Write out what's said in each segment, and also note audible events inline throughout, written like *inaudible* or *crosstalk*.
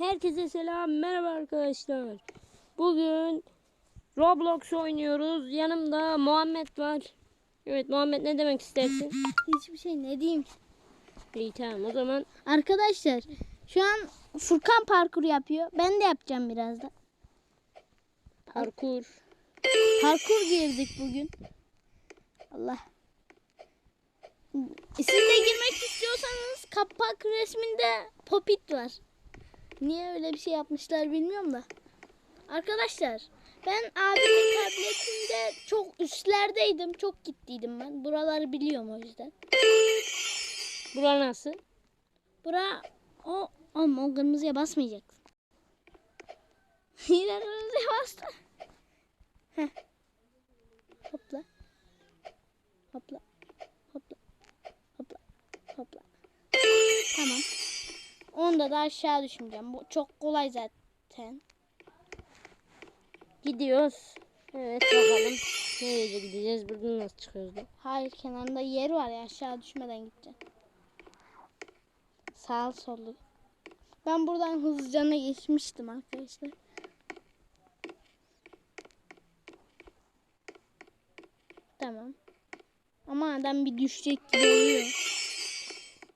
Herkese selam, merhaba arkadaşlar. Bugün Roblox oynuyoruz. Yanımda Muhammed var. Evet Muhammed ne demek istersin? Hiçbir şey ne diyeyim. İyi tamam o zaman Arkadaşlar şu an Furkan parkur yapıyor. Ben de yapacağım birazdan. parkur. Parkur girdik bugün. Allah. Siz de girmek istiyorsanız kapak resminde popit var. Niye öyle bir şey yapmışlar bilmiyorum da. Arkadaşlar ben abimin tabletinde çok üstlerdeydim. Çok gittiydim ben. Buraları biliyorum o yüzden. Bura nasıl? Bura o ama o kırmızıya basmayacaksın. *laughs* Yine kırmızıya bastı. Heh. Hopla. Hopla. Hopla. Hopla. Hopla. Tamam. Onda da aşağı düşmeyeceğim. Bu çok kolay zaten. Gidiyoruz. Evet bakalım. Nereye gideceğiz? Buradan nasıl çıkıyoruz? da? Hayır kenarında yer var ya aşağı düşmeden gideceğim. Sağ sollu. Ben buradan hızlıca geçmiştim arkadaşlar. Tamam. Ama adam bir düşecek gibi oluyor.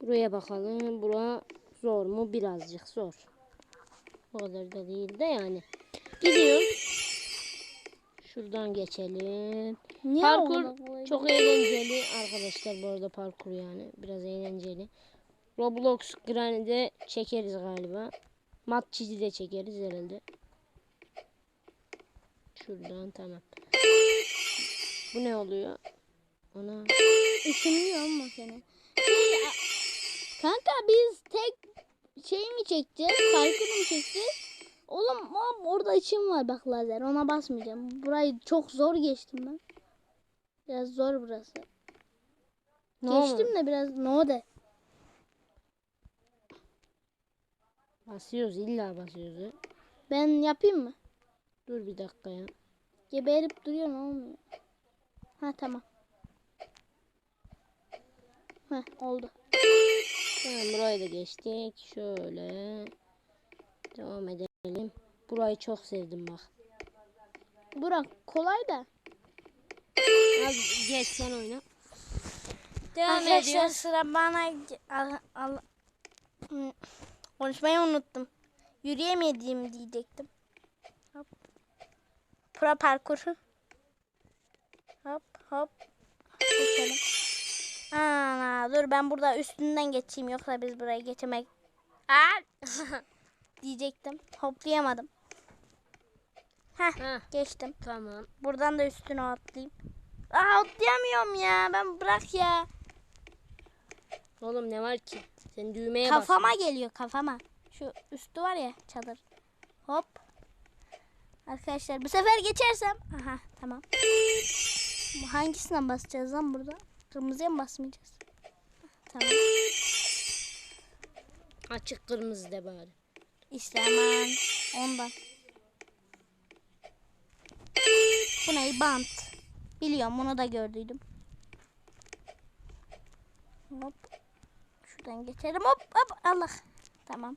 Buraya bakalım. Bura zor mu? Birazcık zor. O kadar da değil de yani. Gidiyoruz. Şuradan geçelim. Niye parkur çok eğlenceli arkadaşlar bu arada parkur yani biraz eğlenceli. Roblox Granny'de çekeriz galiba. Mat çizi de çekeriz herhalde. Şuradan tamam. Bu ne oluyor? Ona Isınıyor ama seni. Şey, kanka biz tek şey mi çekeceğiz? Parkur mu çekeceğiz? Oğlum am, orada içim var bak lazer. Ona basmayacağım. Burayı çok zor geçtim ben. Biraz zor burası. ne Geçtim oldu? de biraz no de. Basıyoruz illa basıyoruz. ya. Ben yapayım mı? Dur bir dakika ya. Geberip duruyor ne olmuyor? Ha tamam. Ha oldu. Tamam burayı da geçtik. Şöyle. Devam edelim. Burayı çok sevdim bak. Burak kolay da. Al geç sen oyna. Devam Arkadaşlar ediyoruz. sıra bana al, al, Hı, konuşmayı unuttum. Yürüyemediğim diyecektim. Hop. Pro parkur. Hop hop. Geçelim. Ana dur ben burada üstünden geçeyim yoksa biz burayı geçemek. *laughs* Diyecektim. Hoplayamadım. Heh Heh, geçtim. tamam. Buradan da üstüne atlayayım. Aa atlayamıyorum ya. Ben bırak ya. Oğlum ne var ki? Sen düğmeye Kafama bas. geliyor kafama. Şu üstü var ya çadır. Hop. Arkadaşlar bu sefer geçersem. Aha tamam. Hangisinden basacağız lan burada? Kırmızıya mı basmayacağız? Tamam. Açık kırmızı de bari. İşte hemen ondan. Bu ne? Bant. Biliyorum bunu da gördüydüm. Hop. Şuradan geçelim. Hop hop. Allah. Tamam.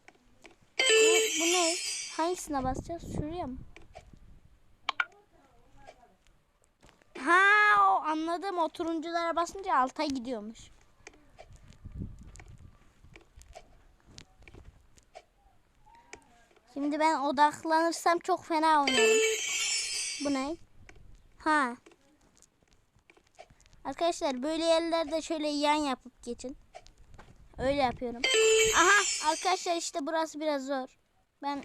Bu, bu ne? Hangisine basacağız? Şuraya mı? Ha anladım. O turunculara basınca alta gidiyormuş. Şimdi ben odaklanırsam çok fena oynarım. Bu ne? Ha. Arkadaşlar böyle yerlerde şöyle yan yapıp geçin. Öyle yapıyorum. Aha arkadaşlar işte burası biraz zor. Ben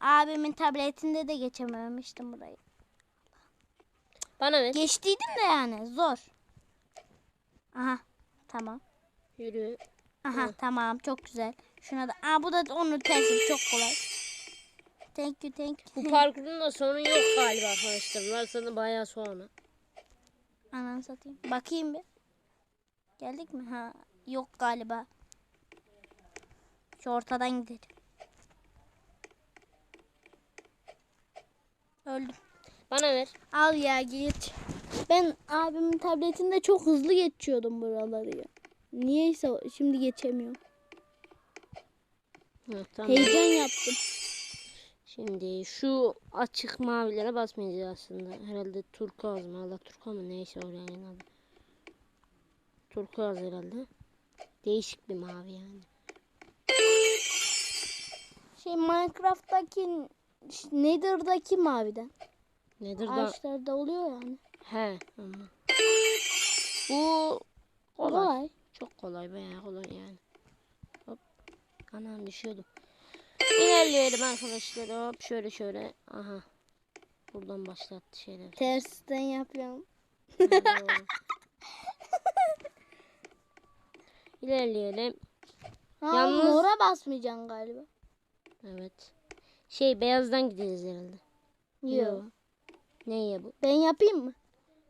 abimin tabletinde de geçememiştim burayı. Bana ver. Geçtiydim de yani zor. Aha tamam. Yürü. Aha Hı. tamam çok güzel. Şuna da. Aa bu da onu tersi çok kolay. Thank you thank you. Bu parkurun da sonu yok galiba arkadaşlar. Varsa da bayağı sonra. Ananı satayım. Bakayım bir. Geldik mi? Ha yok galiba. Şu ortadan gidelim. Öldüm. Bana ver. Al ya geç. Ben abimin tabletinde çok hızlı geçiyordum buraları ya. Niyeyse şimdi geçemiyorum. Hı, tamam. Heyecan yaptım. Şimdi şu açık mavilere basmayacağız aslında. Herhalde turkuaz mı? Allah turkuaz mı? Neyse oraya adı. Turkuaz herhalde. Değişik bir mavi yani. Şey Minecraft'taki Nether'daki maviden. Nedir da? Ağaçlarda oluyor yani. He. Bu kolay. Kolay. Çok kolay bayağı kolay yani. Hop. Anam düşüyordum. İlerleyelim arkadaşlar. Hop şöyle şöyle. Aha. Buradan başlattı şeyler. Tersten yapıyorum. *laughs* İlerleyelim. Ha, Yalnız- mora basmayacaksın galiba. Evet. Şey beyazdan gideceğiz herhalde. Yok. Neye bu? Ben yapayım mı?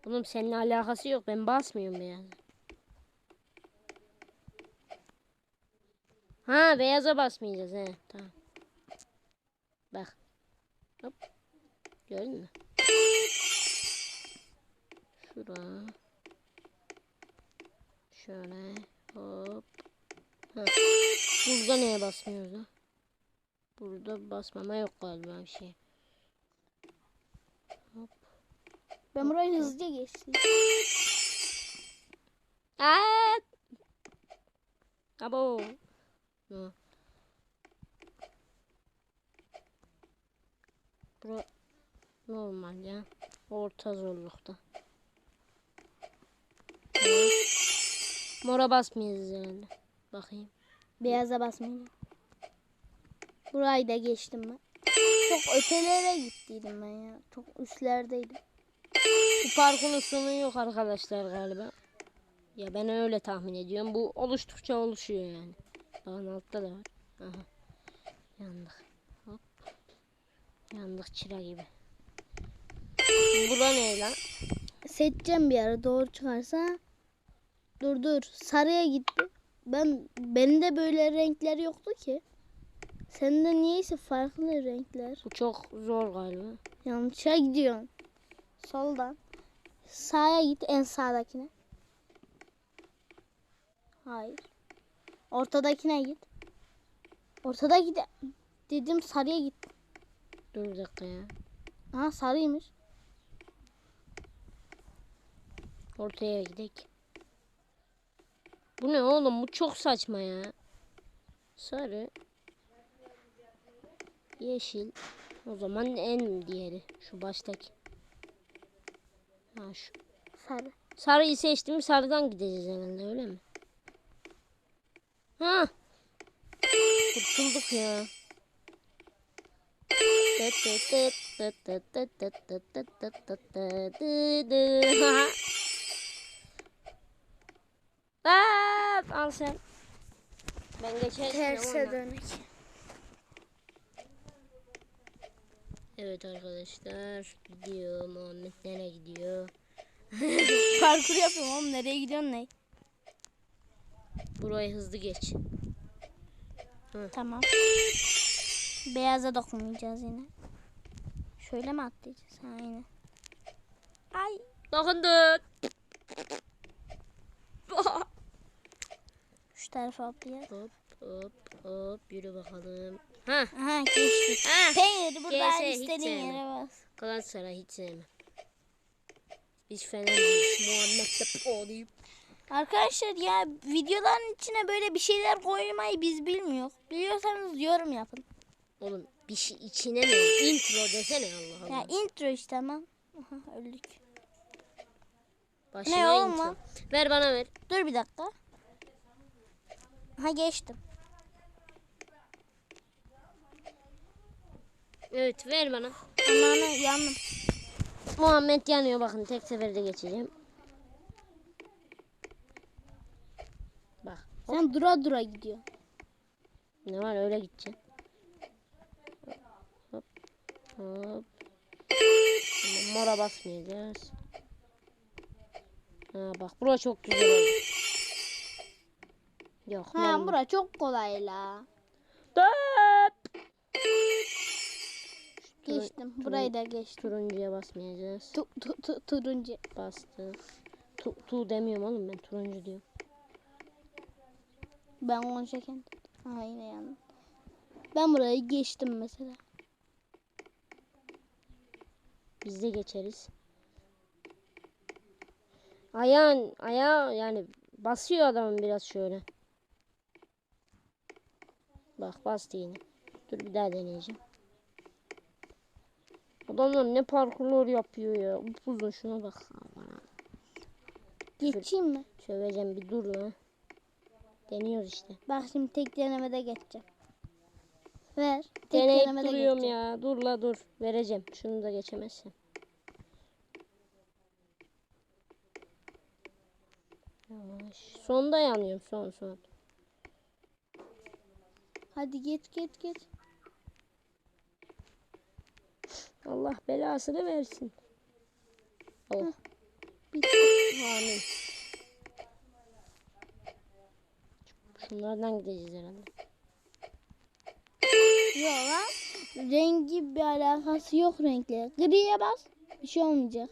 Oğlum seninle alakası yok. Ben basmıyorum beyaz. Ha beyaza basmayacağız he. Tamam. Bak. Hop. Gördün mü? Şura. Şöyle. Hop. Ha. Burada neye basmıyoruz da? Burada basmama yok galiba bir şey. Ben burayı hızlıca geçtim. Aa! Abo. No. Bura normal ya. Orta zorlukta. Mora basmayacağız herhalde. Bakayım. Beyaza basmayacağım. Burayı da geçtim ben. Çok ötelere gittiydim ben ya. Çok üstlerdeydim. Bu parkurun sonu yok arkadaşlar galiba. Ya ben öyle tahmin ediyorum. Bu oluştukça oluşuyor yani. Dağın altta da var. Aha. Yandık. Hop. Yandık çıra gibi. Bura ne lan? Seçeceğim bir ara doğru çıkarsa. Dur dur. Sarıya gitti. Ben bende böyle renkler yoktu ki. Sende niyeyse farklı renkler. Bu çok zor galiba. Yanlışa gidiyorsun. Soldan. Sağa git en sağdakine. Hayır. Ortadakine git. Ortadaki de dedim sarıya git. Dur bir dakika ya. Aha sarıymış. Ortaya gidelim. Bu ne oğlum? Bu çok saçma ya. Sarı. Yeşil. O zaman en diğeri. Şu baştaki. Ha şu. Sarı. Sarıyı seçtim. Sarıdan gideceğiz herhalde öyle mi? Ha. Kurtulduk ya. *laughs* Al sen. Ben geçerim. Terse döneceğim. Evet arkadaşlar. Gidiyor. Muhammed nereye gidiyor? *laughs* Parkur yapıyorum oğlum nereye gidiyorsun ne? Burayı hızlı geç. Tamam. Beyaza dokunmayacağız yine. Şöyle mi atlayacağız? Ha. Ay. Dokunduk. Şu tarafa atlayacağız. Hop hop hop yürü bakalım. Ha Aha geçtik. Ha. Peyniri buradan hiç istediğin yere bas. Galatasaray hiç sevmem. Biz Fenerliyiz. Muhammed de olayım. Arkadaşlar ya videoların içine böyle bir şeyler koymayı biz bilmiyoruz. Biliyorsanız yorum yapın. Oğlum bir şey içine mi? Intro desene Allah Allah. Ya intro işte tamam. Aha öldük. Başına ne oğlum? Ver bana ver. Dur bir dakika. Ha geçtim. Evet ver bana. Ananı yandım. Muhammed yanıyor bakın tek seferde geçeceğim. Bak Sen dura dura gidiyor. ne var öyle gideceğim. Hop hop. Mora basmayacağız. Ha bak bura çok güzel oldu. Yok. Ha bura çok kolay la. Dört. Geçtim. Burayı da geçtim. Turuncuya basmayacağız. Tu, tu, tu, turuncu. Bastı. Tu, tu demiyorum oğlum ben turuncu diyorum. Ben konuşurken. Aha yine yandım. Ben burayı geçtim mesela. Biz de geçeriz. Ayağın ayağı yani basıyor adamın biraz şöyle. Bak bastı yine. Dur bir daha deneyeceğim. Adamlar ne parkurlar yapıyor ya. Upuzun şuna bak. Geçeyim mi? Söveceğim bir dur lan. Deniyoruz işte. Bak şimdi tek denemede geçeceğim. Ver. Tek Deneyip denemede duruyorum geçeceğim. ya. Dur la dur. Vereceğim. Şunu da geçemezsem. Yavaş. Sonda yanıyorum. Son son. Hadi geç geç geç. Allah belasını versin. Oh. Amin. Şunlardan gideceğiz herhalde. Yok lan. Rengi bir alakası yok renkle. Griye bas. Bir şey olmayacak.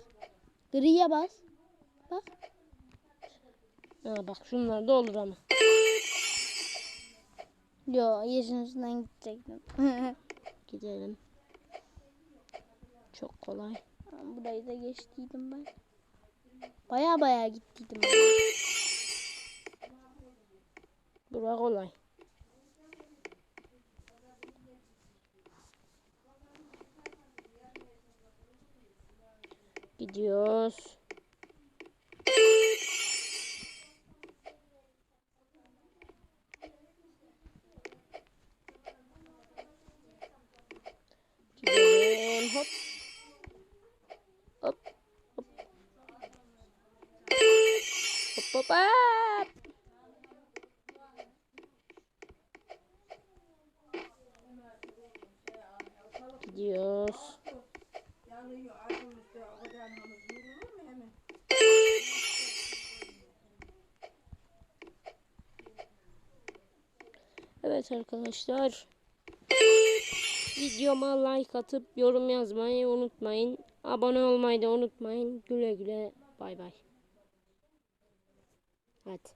Griye bas. Bak. Ha bak şunlar da olur ama. Yo yeşil gidecektim. *laughs* Gidelim. Çok kolay. Burayı da geçtiydim ben. Baya baya gittiydim ben. Bura kolay. Gidiyoruz. Gidelim. Hop. Hop. Hop. Hop hop hop. Gidiyoruz. Evet arkadaşlar. Videoma like atıp yorum yazmayı unutmayın. Abone olmayı da unutmayın. Güle güle. Bay bay. Hadi.